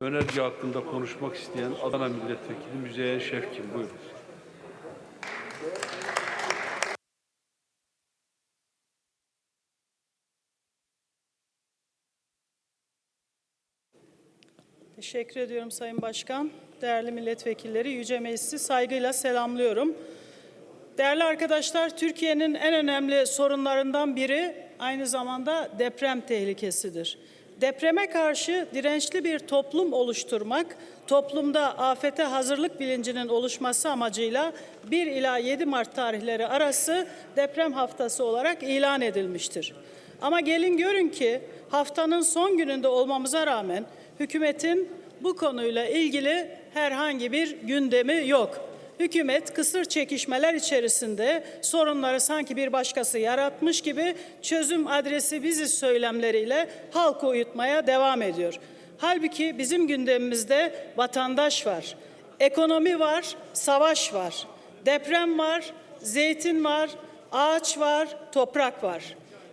Önerge hakkında konuşmak isteyen Adana Milletvekili Müzeyyen Şefkin. Buyurun. Teşekkür ediyorum Sayın Başkan. Değerli milletvekilleri, Yüce Meclisi saygıyla selamlıyorum. Değerli arkadaşlar, Türkiye'nin en önemli sorunlarından biri aynı zamanda deprem tehlikesidir. Depreme karşı dirençli bir toplum oluşturmak, toplumda afete hazırlık bilincinin oluşması amacıyla 1 ila 7 Mart tarihleri arası deprem haftası olarak ilan edilmiştir. Ama gelin görün ki haftanın son gününde olmamıza rağmen hükümetin bu konuyla ilgili herhangi bir gündemi yok. Hükümet kısır çekişmeler içerisinde sorunları sanki bir başkası yaratmış gibi çözüm adresi biziz söylemleriyle halkı uyutmaya devam ediyor. Halbuki bizim gündemimizde vatandaş var, ekonomi var, savaş var, deprem var, zeytin var, ağaç var, toprak var.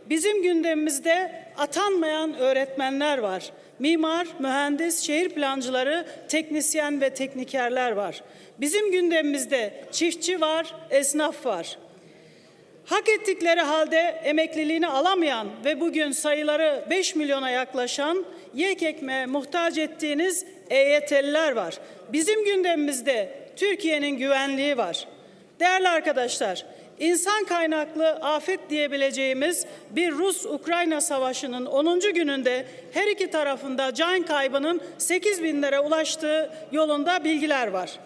Bizim gündemimizde atanmayan öğretmenler var. Mimar, mühendis, şehir plancıları, teknisyen ve teknikerler var. Bizim gündemimizde çiftçi var, esnaf var. Hak ettikleri halde emekliliğini alamayan ve bugün sayıları 5 milyona yaklaşan yek ekmeğe muhtaç ettiğiniz EYT'liler var. Bizim gündemimizde Türkiye'nin güvenliği var. Değerli arkadaşlar, insan kaynaklı afet diyebileceğimiz bir Rus-Ukrayna savaşının 10. gününde her iki tarafında can kaybının 8 binlere ulaştığı yolunda bilgiler var.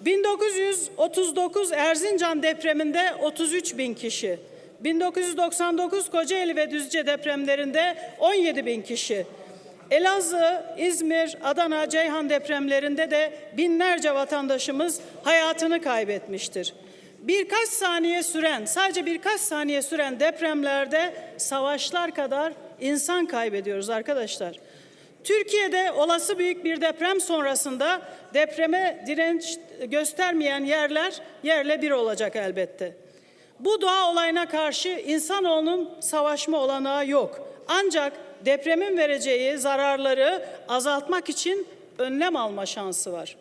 1939 Erzincan depreminde 33 bin kişi, 1999 Kocaeli ve Düzce depremlerinde 17 bin kişi, Elazığ, İzmir, Adana, Ceyhan depremlerinde de binlerce vatandaşımız hayatını kaybetmiştir. Birkaç saniye süren, sadece birkaç saniye süren depremlerde savaşlar kadar insan kaybediyoruz arkadaşlar. Türkiye'de olası büyük bir deprem sonrasında depreme direnç göstermeyen yerler yerle bir olacak elbette. Bu doğa olayına karşı insanoğlunun savaşma olanağı yok. Ancak depremin vereceği zararları azaltmak için önlem alma şansı var.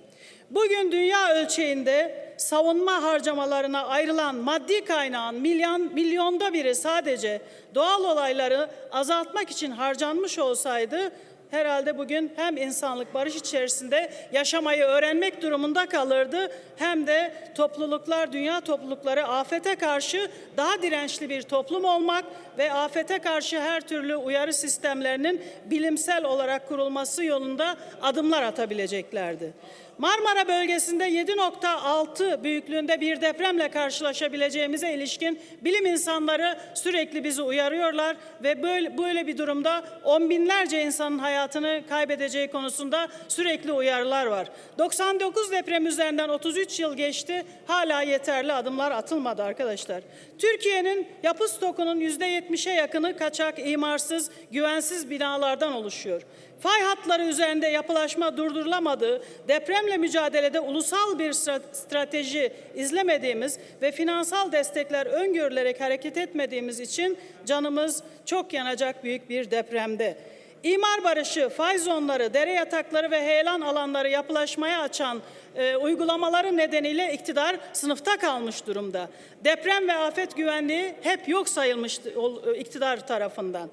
Bugün dünya ölçeğinde savunma harcamalarına ayrılan maddi kaynağın milyon, milyonda biri sadece doğal olayları azaltmak için harcanmış olsaydı herhalde bugün hem insanlık barış içerisinde yaşamayı öğrenmek durumunda kalırdı hem de topluluklar, dünya toplulukları afete karşı daha dirençli bir toplum olmak ve afete karşı her türlü uyarı sistemlerinin bilimsel olarak kurulması yolunda adımlar atabileceklerdi. Marmara bölgesinde 7.6 büyüklüğünde bir depremle karşılaşabileceğimize ilişkin bilim insanları sürekli bizi uyarıyorlar ve böyle, böyle bir durumda on binlerce insanın hayatını kaybedeceği konusunda sürekli uyarılar var. 99 deprem üzerinden 33 yıl geçti hala yeterli adımlar atılmadı arkadaşlar. Türkiye'nin yapı stokunun %70'e yakını kaçak, imarsız, güvensiz binalardan oluşuyor. Fay hatları üzerinde yapılaşma durdurulamadığı, depremle mücadelede ulusal bir strateji izlemediğimiz ve finansal destekler öngörülerek hareket etmediğimiz için canımız çok yanacak büyük bir depremde. İmar barışı, fay zonları, dere yatakları ve heyelan alanları yapılaşmaya açan e, uygulamaları nedeniyle iktidar sınıfta kalmış durumda. Deprem ve afet güvenliği hep yok sayılmış e, iktidar tarafından.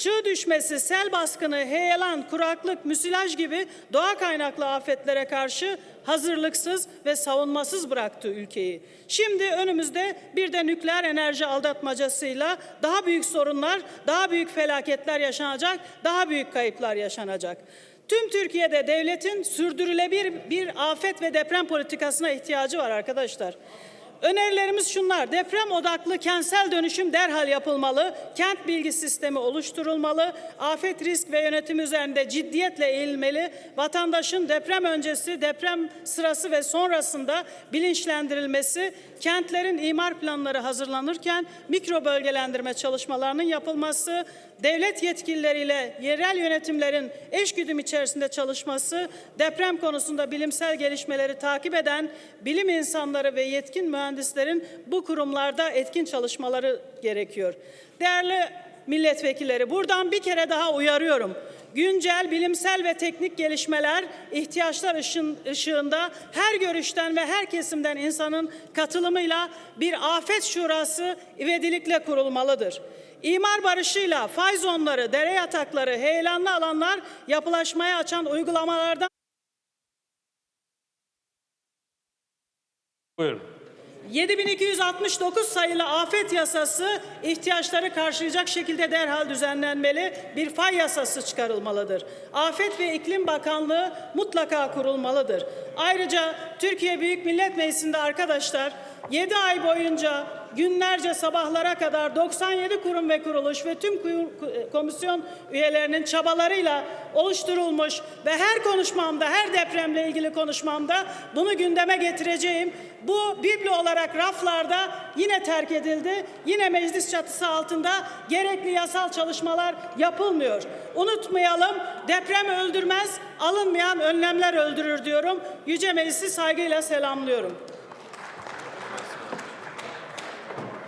Çığ düşmesi, sel baskını, heyelan, kuraklık, müsilaj gibi doğa kaynaklı afetlere karşı hazırlıksız ve savunmasız bıraktı ülkeyi. Şimdi önümüzde bir de nükleer enerji aldatmacasıyla daha büyük sorunlar, daha büyük felaketler yaşanacak, daha büyük kayıplar yaşanacak. Tüm Türkiye'de devletin sürdürülebilir bir afet ve deprem politikasına ihtiyacı var arkadaşlar. Önerilerimiz şunlar. Deprem odaklı kentsel dönüşüm derhal yapılmalı. Kent bilgi sistemi oluşturulmalı. Afet risk ve yönetim üzerinde ciddiyetle eğilmeli. Vatandaşın deprem öncesi, deprem sırası ve sonrasında bilinçlendirilmesi, kentlerin imar planları hazırlanırken mikro bölgelendirme çalışmalarının yapılması, devlet yetkilileriyle yerel yönetimlerin eşgüdüm içerisinde çalışması, deprem konusunda bilimsel gelişmeleri takip eden bilim insanları ve yetkin mühendislerin bu kurumlarda etkin çalışmaları gerekiyor. Değerli milletvekilleri buradan bir kere daha uyarıyorum. Güncel bilimsel ve teknik gelişmeler, ihtiyaçlar ışığında her görüşten ve her kesimden insanın katılımıyla bir afet şurası ivedilikle kurulmalıdır. İmar barışıyla fay zonları, dere yatakları, heyelanlı alanlar yapılaşmaya açan uygulamalardan Buyurun. 7269 sayılı afet yasası ihtiyaçları karşılayacak şekilde derhal düzenlenmeli, bir fay yasası çıkarılmalıdır. Afet ve İklim Bakanlığı mutlaka kurulmalıdır. Ayrıca Türkiye Büyük Millet Meclisi'nde arkadaşlar 7 ay boyunca günlerce sabahlara kadar 97 kurum ve kuruluş ve tüm komisyon üyelerinin çabalarıyla oluşturulmuş ve her konuşmamda, her depremle ilgili konuşmamda bunu gündeme getireceğim. Bu biblo olarak raflarda yine terk edildi. Yine meclis çatısı altında gerekli yasal çalışmalar yapılmıyor. Unutmayalım deprem öldürmez, alınmayan önlemler öldürür diyorum. Yüce Meclisi saygıyla selamlıyorum.